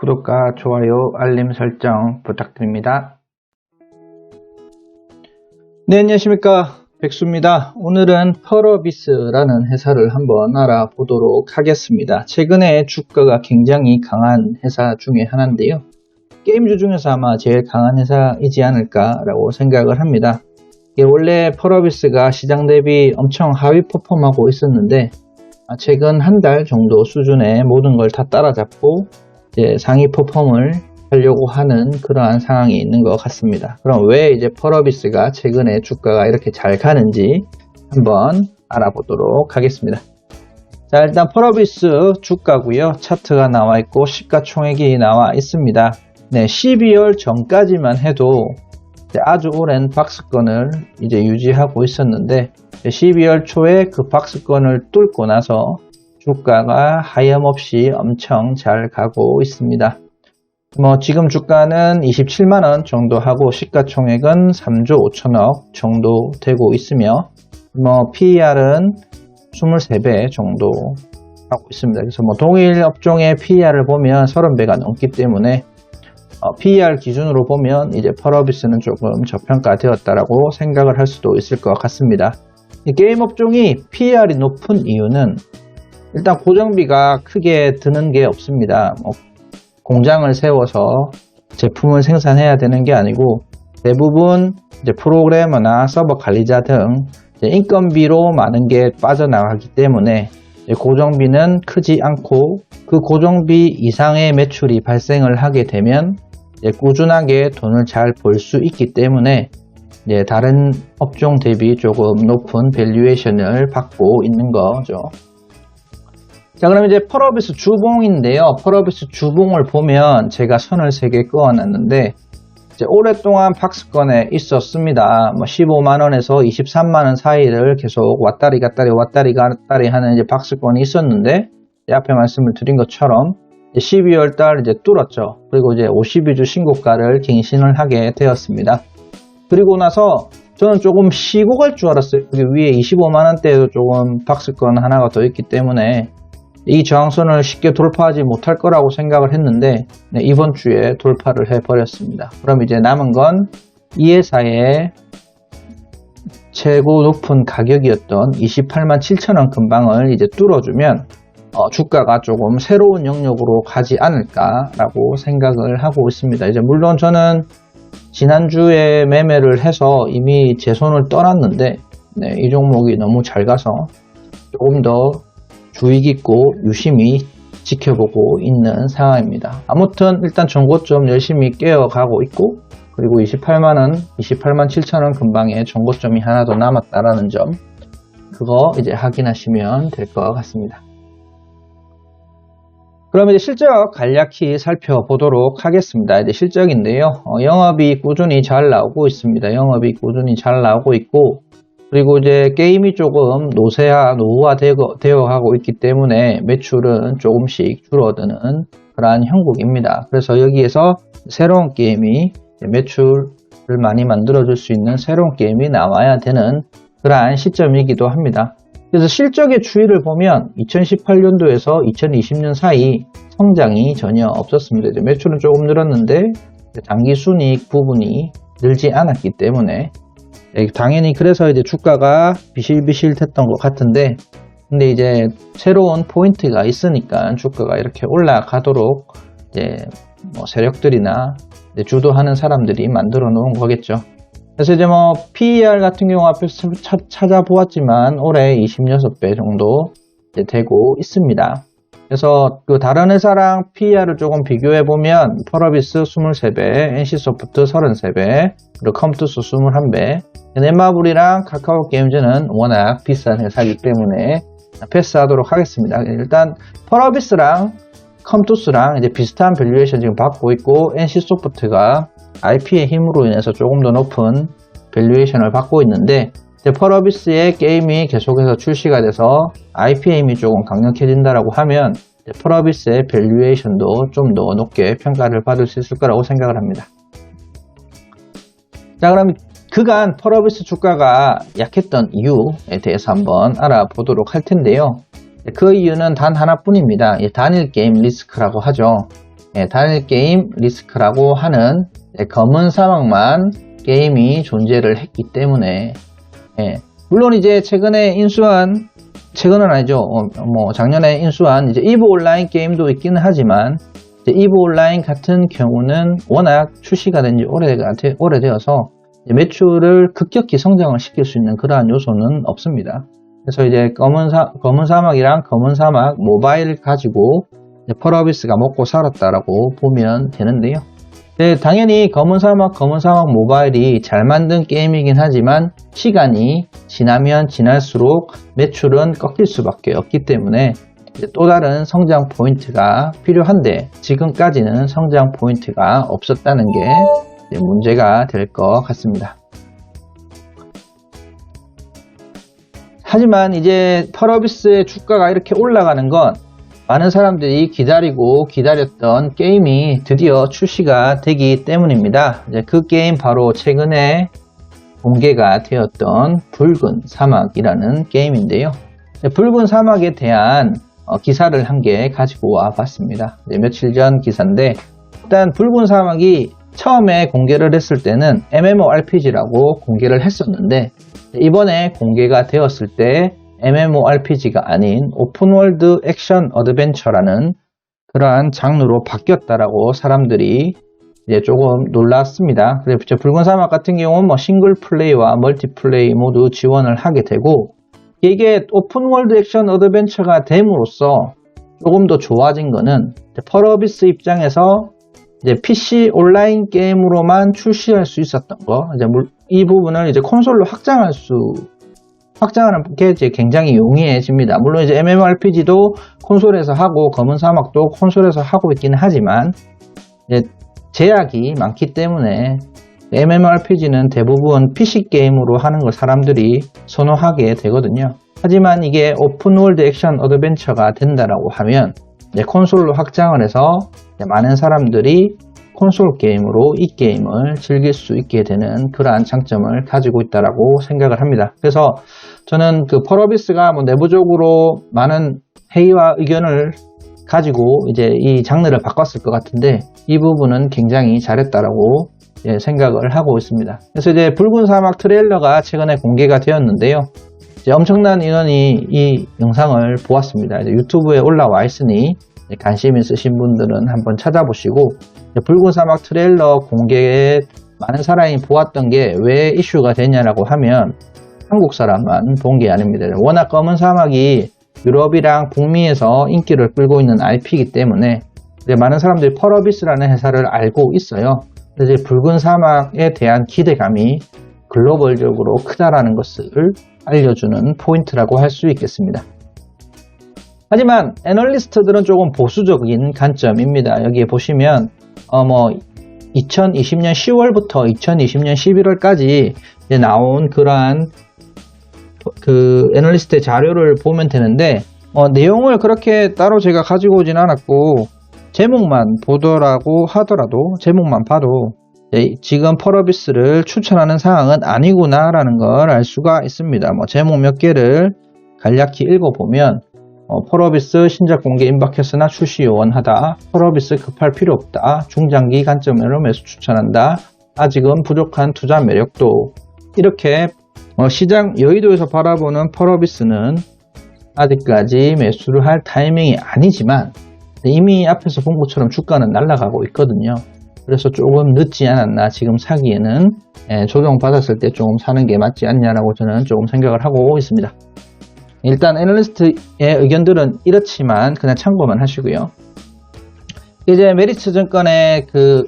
구독과 좋아요, 알림 설정 부탁드립니다. 네, 안녕하십니까. 백수입니다. 오늘은 펄어비스라는 회사를 한번 알아보도록 하겠습니다. 최근에 주가가 굉장히 강한 회사 중에 하나인데요. 게임주 중에서 아마 제일 강한 회사이지 않을까라고 생각을 합니다. 원래 펄어비스가 시장 대비 엄청 하위 퍼폼하고 있었는데 아, 최근 한 달 정도 수준의 모든 걸 다 따라잡고 이제 상위 퍼폼을 하려고 하는 그러한 상황이 있는 것 같습니다. 그럼 왜 이제 펄어비스가 최근에 주가가 이렇게 잘 가는지 한번 알아보도록 하겠습니다. 자 일단 펄어비스 주가고요 차트가 나와 있고 시가총액이 나와 있습니다. 네 12월 전까지만 해도 아주 오랜 박스권을 이제 유지하고 있었는데 12월 초에 그 박스권을 뚫고 나서 주가가 하염없이 엄청 잘 가고 있습니다. 뭐 지금 주가는 27만원 정도 하고 시가총액은 3조 5천억 정도 되고 있으며 뭐 PER은 23배 정도 하고 있습니다. 그래서 뭐 동일 업종의 PER을 보면 30배가 넘기 때문에 어, PER 기준으로 보면 이제 펄어비스는 조금 저평가되었다라고 생각을 할 수도 있을 것 같습니다. 게임 업종이 PER이 높은 이유는 일단 고정비가 크게 드는 게 없습니다. 뭐 공장을 세워서 제품을 생산해야 되는 게 아니고 대부분 이제 프로그래머나 서버 관리자 등 인건비로 많은 게 빠져나가기 때문에 고정비는 크지 않고 그 고정비 이상의 매출이 발생을 하게 되면 꾸준하게 돈을 잘 벌 수 있기 때문에 다른 업종 대비 조금 높은 밸류에이션을 받고 있는 거죠. 자 그럼 이제 펄어비스 주봉인데요. 펄어비스 주봉을 보면 제가 선을 3개 그어 놨는데 오랫동안 박스권에 있었습니다. 뭐 15만원에서 23만원 사이를 계속 왔다리 갔다리 왔다리 갔다리 하는 이제 박스권이 있었는데 앞에 말씀을 드린 것처럼 12월 달 이제 뚫었죠. 그리고 이제 52주 신고가를 갱신을 하게 되었습니다. 그리고 나서 저는 조금 쉬고 갈 줄 알았어요. 여기 위에 25만원대에도 조금 박스권 하나가 더 있기 때문에 이 저항선을 쉽게 돌파하지 못할 거라고 생각을 했는데 네, 이번 주에 돌파를 해버렸습니다. 그럼 이제 남은 건 이 회사의 최고 높은 가격이었던 28만 7천원 근방을 이제 뚫어주면 어, 주가가 조금 새로운 영역으로 가지 않을까라고 생각을 하고 있습니다. 이제 물론 저는 지난주에 매매를 해서 이미 제 손을 떠났는데 네, 이 종목이 너무 잘 가서 조금 더 주의 깊고 유심히 지켜보고 있는 상황입니다. 아무튼 일단 전고점 열심히 깨어가고 있고 그리고 28만원, 28만 7천원 근방에 전고점이 하나 더 남았다라는 점 그거 이제 확인하시면 될 것 같습니다. 그럼 이제 실적 간략히 살펴보도록 하겠습니다. 이제 실적인데요. 어, 영업이 꾸준히 잘 나오고 있습니다. 영업이 꾸준히 잘 나오고 있고 그리고 이제 게임이 조금 노세화, 노후화 되어 가고 있기 때문에 매출은 조금씩 줄어드는 그러한 형국입니다. 그래서 여기에서 새로운 게임이 매출을 많이 만들어줄 수 있는 새로운 게임이 나와야 되는 그러한 시점이기도 합니다. 그래서 실적의 추이를 보면 2018년도에서 2020년 사이 성장이 전혀 없었습니다. 매출은 조금 늘었는데 단기 순이익 부분이 늘지 않았기 때문에 당연히 그래서 이제 주가가 비실비실했던 것 같은데 근데 이제 새로운 포인트가 있으니까 주가가 이렇게 올라가도록 이제 뭐 세력들이나 이제 주도하는 사람들이 만들어 놓은 거겠죠. 그래서 이제 뭐 PER 같은 경우 앞에서 찾아보았지만 올해 26배 정도 되고 있습니다. 그래서 그 다른 회사랑 PER을 조금 비교해 보면 펄어비스 23배, NC소프트 33배, 그리고 컴투스 21배, 넷마블이랑 카카오 게임즈는 워낙 비싼 회사이기 때문에 패스하도록 하겠습니다. 일단 펄어비스랑 컴투스랑 이제 비슷한 밸류에이션 지금 받고 있고 NC소프트가 IP의 힘으로 인해서 조금 더 높은 밸류에이션을 받고 있는데 펄어비스의 게임이 계속해서 출시가 돼서 IP의 힘이 조금 강력해진다라고 하면 펄어비스의 밸류에이션도 좀 더 높게 평가를 받을 수 있을 거라고 생각을 합니다. 자 그럼 그간 펄어비스 주가가 약했던 이유에 대해서 한번 알아보도록 할 텐데요. 그 이유는 단 하나뿐입니다. 단일 게임 리스크라고 하죠. 예, 단일 게임 리스크라고 하는 예, 검은 사막만 게임이 존재를 했기 때문에 예, 물론 이제 최근에 인수한 최근은 아니죠. 어, 뭐 작년에 인수한 이제 이브 온라인 게임도 있기는 하지만 이브 온라인 같은 경우는 워낙 출시가 된 지 오래되어서 매출을 급격히 성장을 시킬 수 있는 그러한 요소는 없습니다. 그래서 이제 검은, 사, 검은 사막이랑 검은 사막 모바일 가지고 펄어비스가 먹고 살았다라고 보면 되는데요. 네, 당연히 검은 사막, 검은 사막 모바일이 잘 만든 게임이긴 하지만 시간이 지나면 지날수록 매출은 꺾일 수밖에 없기 때문에 또 다른 성장 포인트가 필요한데 지금까지는 성장 포인트가 없었다는 게 문제가 될 것 같습니다. 하지만 이제 펄어비스의 주가가 이렇게 올라가는 건 많은 사람들이 기다리고 기다렸던 게임이 드디어 출시가 되기 때문입니다. 그 게임 바로 최근에 공개가 되었던 붉은 사막이라는 게임인데요. 네, 붉은 사막에 대한 어, 기사를 한 개 가지고 와 봤습니다. 네, 며칠 전 기사인데 일단 붉은 사막이 처음에 공개를 했을 때는 MMORPG라고 공개를 했었는데 이번에 공개가 되었을 때 MMORPG가 아닌 오픈월드 액션 어드벤처라는 그러한 장르로 바뀌었다라고 사람들이 이제 조금 놀랐습니다. 그래서 붉은 사막 같은 경우는 뭐 싱글 플레이와 멀티 플레이 모두 지원을 하게 되고 이게 오픈월드 액션 어드벤처가 됨으로써 조금 더 좋아진 이제 펄어비스 입장에서 이제 PC 온라인 게임으로만 출시할 수 있었던 거, 이제 물- 이 부분을 이제 콘솔로 확장할 수, 확장하는 게 굉장히 용이해집니다. 물론 이제 MMORPG도 콘솔에서 하고 검은 사막도 콘솔에서 하고 있기는 하지만 제약이 많기 때문에 MMORPG는 대부분 PC 게임으로 하는 걸 사람들이 선호하게 되거든요. 하지만 이게 오픈월드 액션 어드벤처가 된다라고 하면 콘솔로 확장을 해서 많은 사람들이 콘솔 게임으로 이 게임을 즐길 수 있게 되는 그러한 장점을 가지고 있다라고 생각을 합니다. 그래서 저는 그 펄어비스가 뭐 내부적으로 많은 회의와 의견을 가지고 이제 이 장르를 바꿨을 것 같은데 이 부분은 굉장히 잘했다라고 예, 생각을 하고 있습니다. 그래서 이제 붉은 사막 트레일러가 최근에 공개가 되었는데요. 이제 엄청난 인원이 이 영상을 보았습니다. 유튜브에 올라와 있으니 관심 있으신 분들은 한번 찾아보시고 붉은 사막 트레일러 공개에 많은 사람이 보았던 게 왜 이슈가 되냐라고 하면 한국 사람만 본 게 아닙니다. 워낙 검은 사막이 유럽이랑 북미에서 인기를 끌고 있는 IP이기 때문에 많은 사람들이 펄어비스라는 회사를 알고 있어요. 이제 붉은 사막에 대한 기대감이 글로벌적으로 크다라는 것을 알려주는 포인트라고 할 수 있겠습니다. 하지만 애널리스트들은 조금 보수적인 관점입니다. 여기에 보시면 어 뭐 2020년 10월부터 2020년 11월까지 나온 그러한 그 애널리스트의 자료를 보면 되는데 어, 내용을 그렇게 따로 제가 가지고 오진 않았고 제목만 보더라고 하더라도 제목만 봐도 네, 지금 펄어비스를 추천하는 사항은 아니구나라는 걸 알 수가 있습니다. 뭐 제목 몇 개를 간략히 읽어보면 어, 펄어비스 신작 공개 임박했으나 출시 요원하다. 펄어비스 급할 필요 없다. 중장기 관점으로 매수 추천한다. 아직은 부족한 투자 매력도 이렇게 어, 시장 여의도에서 바라보는 펄어비스는 아직까지 매수를 할 타이밍이 아니지만 이미 앞에서 본 것처럼 주가는 날아가고 있거든요. 그래서 조금 늦지 않았나 지금 사기에는 예, 조정 받았을 때 조금 사는 게 맞지 않냐라고 저는 조금 생각을 하고 있습니다. 일단 애널리스트의 의견들은 이렇지만 그냥 참고만 하시고요. 이제 메리츠 증권의 그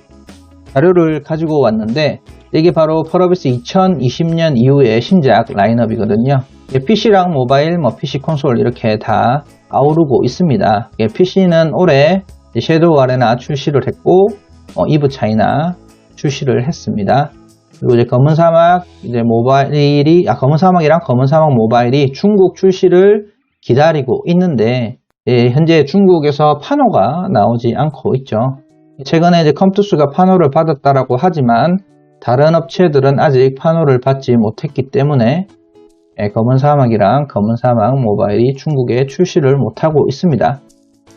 자료를 가지고 왔는데 이게 바로 펄어비스 2020년 이후의 신작 라인업이거든요. PC랑 모바일, 뭐 PC 콘솔 이렇게 다 아우르고 있습니다. PC는 올해 섀도우 아레나 출시를 했고 어, 이브 차이나 출시를 했습니다. 그리고 이제 검은 사막 이제 모바일이 아 검은 사막이랑 검은 사막 모바일이 중국 출시를 기다리고 있는데 예, 현재 중국에서 판호가 나오지 않고 있죠. 최근에 이제 컴투스가 판호를 받았다라고 하지만 다른 업체들은 아직 판호를 받지 못했기 때문에 예, 검은 사막이랑 검은 사막 모바일이 중국에 출시를 못하고 있습니다.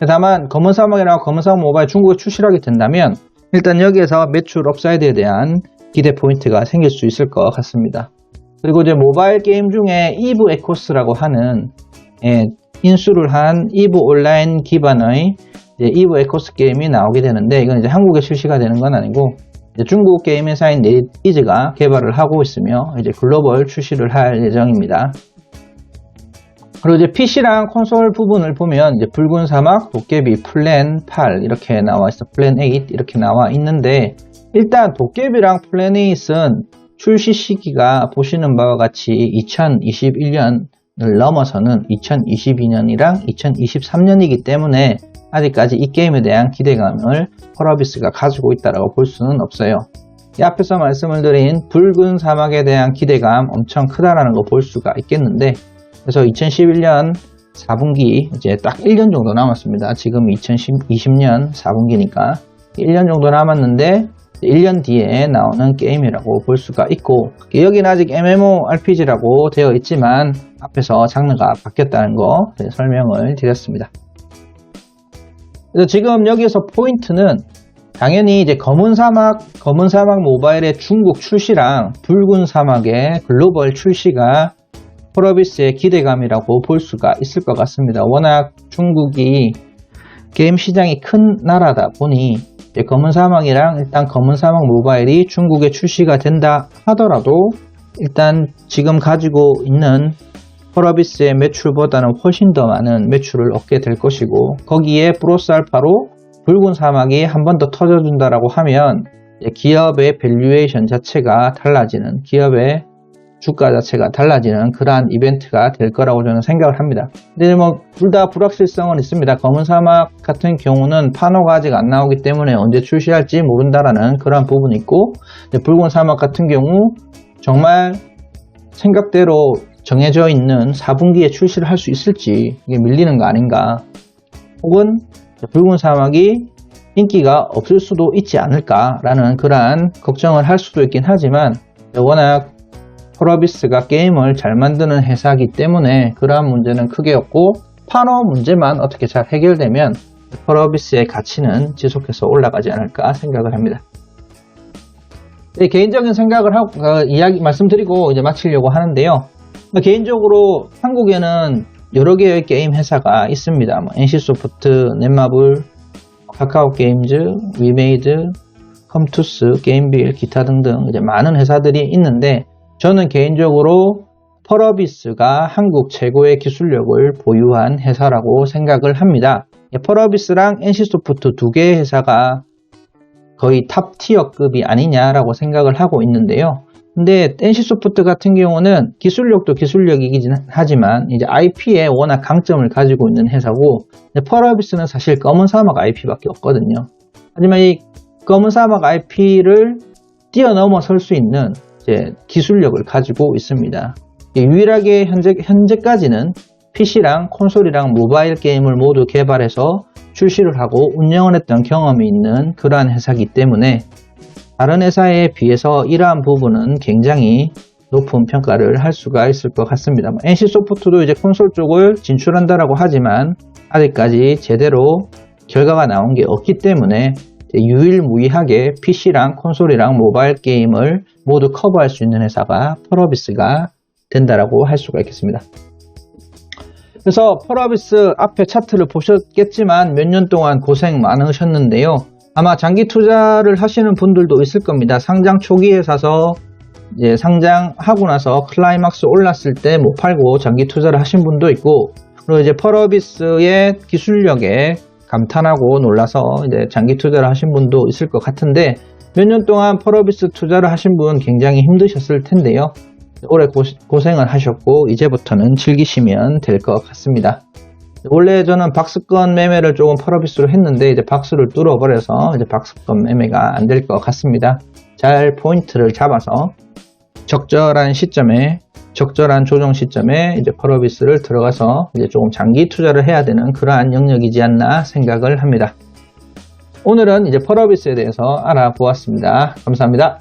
다만 검은 사막이랑 검은 사막 모바일 중국에 출시를 하게 된다면 일단 여기에서 매출 업사이드에 대한 기대 포인트가 생길 수 있을 것 같습니다. 그리고 이제 모바일 게임 중에 이브 에코스라고 하는 예, 인수를 한 이브 온라인 기반의 이브 에코스 게임이 나오게 되는데 이건 이제 한국에 출시가 되는 건 아니고 중국 게임 회사인 네이즈가 개발을 하고 있으며 이제 글로벌 출시를 할 예정입니다. 그리고 이제 PC랑 콘솔 부분을 보면 이제 붉은 사막, 도깨비, 플랜 8 이렇게 나와 있어. 플랜 8 이렇게 나와 있는데 일단 도깨비랑 플랜 8은 출시 시기가 보시는 바와 같이 2021년을 넘어서는 2022년이랑 2023년이기 때문에 아직까지 이 게임에 대한 기대감을 펄어비스가 가지고 있다고 볼 수는 없어요. 이 앞에서 말씀을 드린 붉은 사막에 대한 기대감 엄청 크다라는 거 볼 수가 있겠는데 그래서 2011년 4분기 이제 딱 1년 정도 남았습니다. 지금 2020년 4분기니까 1년 정도 남았는데 1년 뒤에 나오는 게임이라고 볼 수가 있고 여기는 아직 MMORPG라고 되어 있지만 앞에서 장르가 바뀌었다는 거 설명을 드렸습니다. 그래서 지금 여기서 포인트는 당연히 이제 검은 사막, 검은 사막 모바일의 중국 출시랑 붉은 사막의 글로벌 출시가 폴어비스의 기대감이라고 볼 수가 있을 것 같습니다. 워낙 중국이 게임 시장이 큰 나라다 보니 검은 사막이랑 일단 검은 사막 모바일이 중국에 출시가 된다 하더라도 일단 지금 가지고 있는 펄어비스의 매출보다는 훨씬 더 많은 매출을 얻게 될 것이고 거기에 플러스 알파로 붉은 사막이 한 번 더 터져준다라고 하면 기업의 밸류에이션 자체가 달라지는 기업의 주가 자체가 달라지는 그러한 이벤트가 될 거라고 저는 생각을 합니다. 근데 뭐 둘 다 불확실성은 있습니다. 검은 사막 같은 경우는 판호가 아직 안 나오기 때문에 언제 출시할지 모른다라는 그런 부분이 있고 붉은 사막 같은 경우 정말 생각대로 정해져 있는 4분기에 출시를 할 수 있을지 이게 밀리는 거 아닌가 혹은 붉은 사막이 인기가 없을 수도 있지 않을까라는 그러한 걱정을 할 수도 있긴 하지만 워낙 폴어비스가 게임을 잘 만드는 회사이기 때문에 그러한 문제는 크게 없고 판호 문제만 어떻게 잘 해결되면 폴어비스의 가치는 지속해서 올라가지 않을까 생각을 합니다. 네, 개인적인 생각을 하고 어, 이야기 말씀드리고 이제 마치려고 하는데요. 개인적으로 한국에는 여러 개의 게임 회사가 있습니다. 뭐 NC소프트, 넷마블, 카카오 게임즈, 위메이드, 컴투스, 게임빌, 기타 등등 이제 많은 회사들이 있는데 저는 개인적으로 펄어비스가 한국 최고의 기술력을 보유한 회사라고 생각을 합니다. 펄어비스랑 NC소프트 두 개의 회사가 거의 탑 티어급이 아니냐라고 생각을 하고 있는데요. 근데 NC소프트 같은 경우는 기술력도 기술력이긴 하지만 이제 IP에 워낙 강점을 가지고 있는 회사고 펄어비스는 사실 검은 사막 IP밖에 없거든요. 하지만 이 검은 사막 IP를 뛰어넘어설 수 있는 기술력을 가지고 있습니다. 유일하게 현재, 현재까지는 PC랑 콘솔이랑 모바일 게임을 모두 개발해서 출시를 하고 운영을 했던 경험이 있는 그러한 회사이기 때문에 다른 회사에 비해서 이러한 부분은 굉장히 높은 평가를 할 수가 있을 것 같습니다. NC소프트도 이제 콘솔 쪽을 진출한다라고 하지만 아직까지 제대로 결과가 나온 게 없기 때문에 유일무이하게 PC랑 콘솔이랑 모바일 게임을 모두 커버할 수 있는 회사가 펄어비스가 된다라고 할 수가 있겠습니다. 그래서 펄어비스 앞에 차트를 보셨겠지만 몇 년 동안 고생 많으셨는데요. 아마 장기 투자를 하시는 분들도 있을 겁니다. 상장 초기에 사서 이제 상장하고 나서 클라이막스 올랐을 때 못 팔고 장기 투자를 하신 분도 있고 그리고 이제 펄어비스의 기술력에 감탄하고 놀라서 이제 장기 투자를 하신 분도 있을 것 같은데 몇 년 동안 펄어비스 투자를 하신 분 굉장히 힘드셨을 텐데요. 오래 고생을 하셨고 이제부터는 즐기시면 될 것 같습니다. 원래 저는 박스권 매매를 조금 펄어비스로 했는데 이제 박스를 뚫어버려서 이제 박스권 매매가 안 될 것 같습니다. 잘 포인트를 잡아서 적절한 시점에 적절한 조정 시점에 이제 펄어비스를 들어가서 이제 조금 장기 투자를 해야 되는 그러한 영역이지 않나 생각을 합니다. 오늘은 이제 펄어비스에 대해서 알아보았습니다. 감사합니다.